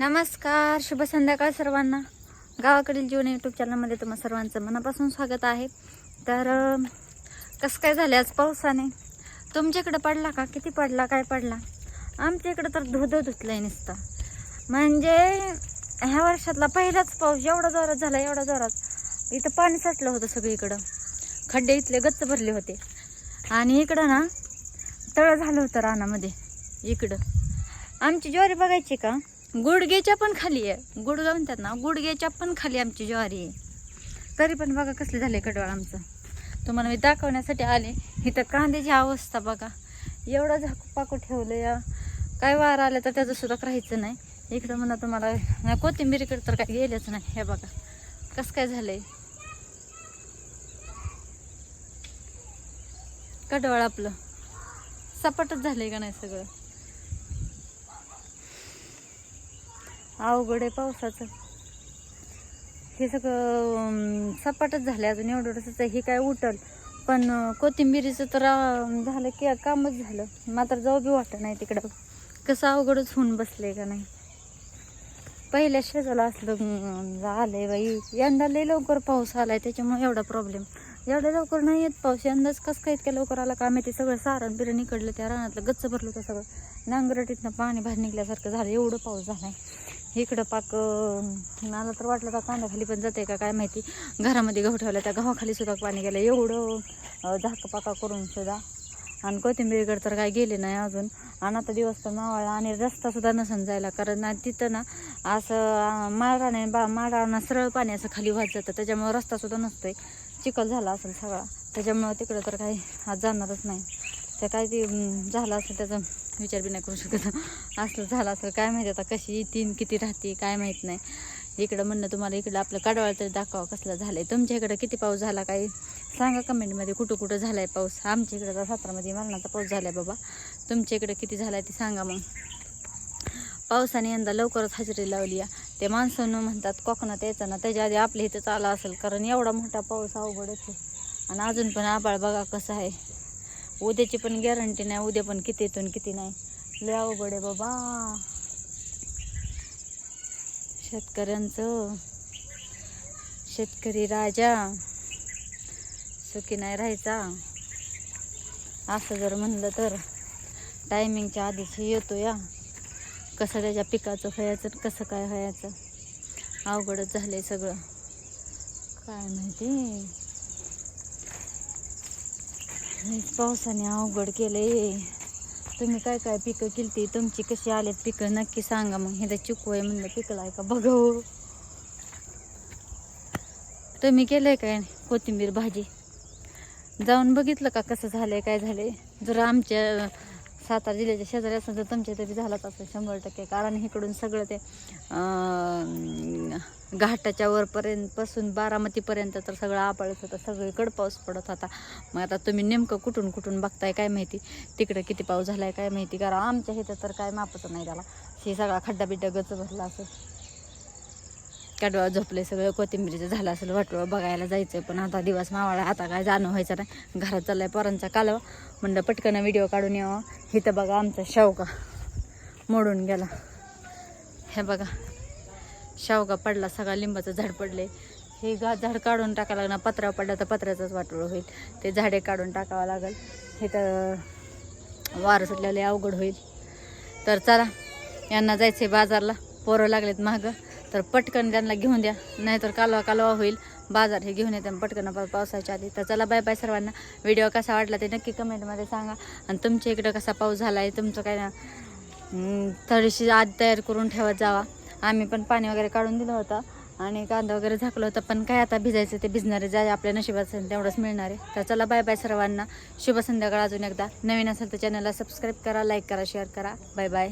नमस्कार शुभ संध्याकाळ सर्वांना. गावाकडील जीवन यूट्यूब चॅनलमध्ये तुम्हा सर्वांचं मनापासून स्वागत आहे. तर कसं काय झालं आज पावसाने? तुमच्याकडं पडला का? किती पडला? काय पडला? आमच्या इकडं तर धुधो धुतलंय नुसतं. म्हणजे ह्या वर्षातला पहिलाच पाऊस एवढा जोरात झाला एवढा जोरात. इथं पाणी साचलं होतं सगळीकडं. खड्डे इथले गच्च भरले होते. आणि इकडं ना तळं झालं होतं रानामध्ये. इकडं. आमची ज्वारी बघायची का? गुडघेच्या पण खाली आहे. गुडगा म्हणतात ना गुडघेच्या पण खाली आमची ज्वारी आहे. तरी पण बघा कसले झाले कडवाळ आमचं. तुम्हाला मी दाखवण्यासाठी आले. इथं कांद्याची अवस्था बघा. एवढं झाकू पाकू ठेवलं या काय वार आलं तर त्याचं सुद्धा राहायचं नाही. इकडं म्हणा तुम्हाला कोथिंबीरीकडे तर काय गेलंच नाही. हे बघा कसं काय झालंय. कडवाळ आपलं. सपाटच झालंय का नाही सगळं? अवघड आहे पावसाचं. हे सगळं सपाटच झालं अजून एवढं एवढंच हे काय उठल. पण कोथिंबिरीचं तर झालं की कामच झालं. मात्र जाऊ बी वाटत नाही तिकडं. कसं अवघडच होऊन बसले का नाही. पहिल्या शेजाला असलं आलंय बाई. यंदा लय लवकर पाऊस आलाय त्याच्यामुळे एवढा प्रॉब्लेम एवढ्या लवकर नाही येत पाऊस. यंदाच कसं काय इतक्या लवकर आला का माहिती सगळं सारण बिरण इकडलं त्या रानातलं गच्च भरलं होतं सगळं. नांगरटीतनं पाणी बाहेर निघल्यासारखं झालं. एवढं पाऊस झालाय. इकडं पाक मला तर वाटलं का कांद्याखाली पण जाते का काय माहिती. घरामध्ये गहू ठेवला त्या गव्हाखाली सुद्धा पाणी गेलं. एवढं झाक झाकपाका करून सुद्धा. आणि कोथिंबीरकडे तर काय गेले नाही अजून. आणि आता दिवस तर मावळला आणि रस्ता सुद्धा नसन जायला. कारण ना तिथं ना असं माळराने बा माळराना सरळ पाणी असं खाली वाहत जातं. त्याच्यामुळं रस्ता सुद्धा नसतोय. चिखल झाला असेल सगळा. त्याच्यामुळं तिकडं तर काही आज जाणारच नाही. तर काय ते झालं असेल त्याचं विचार बी नाही करू शकत. असलं झालं असेल काय माहिती आता कशी तीन किती राहते काय माहीत नाही. इकडं म्हणणं तुम्हाला इकडं आपलं कडवाळ तरी दाखवा झालं आहे तुमच्या इकडं किती पाऊस झाला काही सांगा कमेंटमध्ये कुठं कुठं झाला आहे पाऊस. आमच्या इकडं तर सातारामध्ये मरणाचा पाऊस झाला आहे बाबा. तुमच्या इकडं किती झाला आहे ते सांगा मग. पावसाने यंदा लवकरच हजेरी लावली आहे ते माणसानं म्हणतात कोकणात यायचं ना त्याच्या आधी आपल्या इथं आला असेल. कारण एवढा मोठा पाऊस अवघडच आहे. आणि अजून पण आबाळ बघा कसं आहे. उद्याची पण गॅरंटी नाही उद्या पण किती येतो किती नाही. लय अवघड आहे बाबा. शेतकऱ्यांचं. शेतकरी राजा. सुखी नाही राहायचा. असं जर म्हणलं तर टायमिंगच्या आधीच येतो या कसं त्याच्या पिकाचं व्हायचं कसं काय व्हायचं. अवघडच झालंय सगळं. काय माहिती? पावसाने अवघड केलंय. तुम्ही काय काय पिकं केलती? तुमची कशी आलेत पिकं? नक्की सांगा मग. हे चिकू आहे म्हणलं पिकलं आहे का बघू. तुम्ही केलंय काय कोथिंबीर भाजी. जाऊन बघितलं का कसं झालंय काय झालंय? जर आमच्या सातारा जिल्ह्याच्या शेजारी असेल तर तुमच्या तरी झालाच असेल शंभर टक्के. कारण इकडून सगळं ते घाटाच्या वरपर्यंत पासून बारामतीपर्यंत तर सगळं आपाळत होतं. सगळीकडं पाऊस पडत होता. मग आता तुम्ही नेमकं कुठून कुठून बघताय काय माहिती? तिकडं किती पाऊस आहे काय माहिती? कारण आमच्या इथं तर काय मापत नाही त्याला हे सगळा खड्डा बिड्डा गच भरला असेल कडवा झोपले सगळं कोथिंबीरीचं झालं असेल वाटवं बघायला जायचं पण आता दिवस मावाळा आता काय जाणं व्हायचं नाही. घरात चाललाय पोरांचा कालवा. म्हणलं पटकन व्हिडिओ काढून यावं. इथं बघा आमचा शेवगा मोडून गेला. हे बघा शावका पडला सगळा लिंबाचं झाड पडले. हे गा झाड काढून टाकावं लागणार. पत्रा पडला तर पत्र्याचंच वाटोळ होईल. ते झाडे काढून टाकावं लागेल. हे तर वारं सुटलेले अवघड होईल. तर चला यांना जायचं बाजारला. पोरं लागलेत मागं. तर पटकन त्यांना घेऊन द्या. नाहीतर कालवा कालवा होईल. बाजार हे घेऊन येते पटकन पावसाच्या आधी. तर चला बाय बाय सर्वांना. व्हिडिओ कसा वाटला ते नक्की कमेंटमध्ये सांगा. आणि तुमच्या इकडं कसा पाऊस झाला आहे तुमचं काय ना थोडीशी आत तयार करून ठेवत जावा. आम्ही पण पाणी वगैरे काढून दिलं होतं आणि कांदा वगैरे झाकलं होतं पण काय आता भिजायचं ते भिजणारे जाय आपल्या नशिबाचं असेल तेवढंच मिळणार आहे. तर चला बाय बाय सर्वांना. शुभ संध्याकाळ अजून एकदा. नवीन असेल तर चॅनलला सबस्क्राईब करा लाईक करा शेअर करा. Bye bye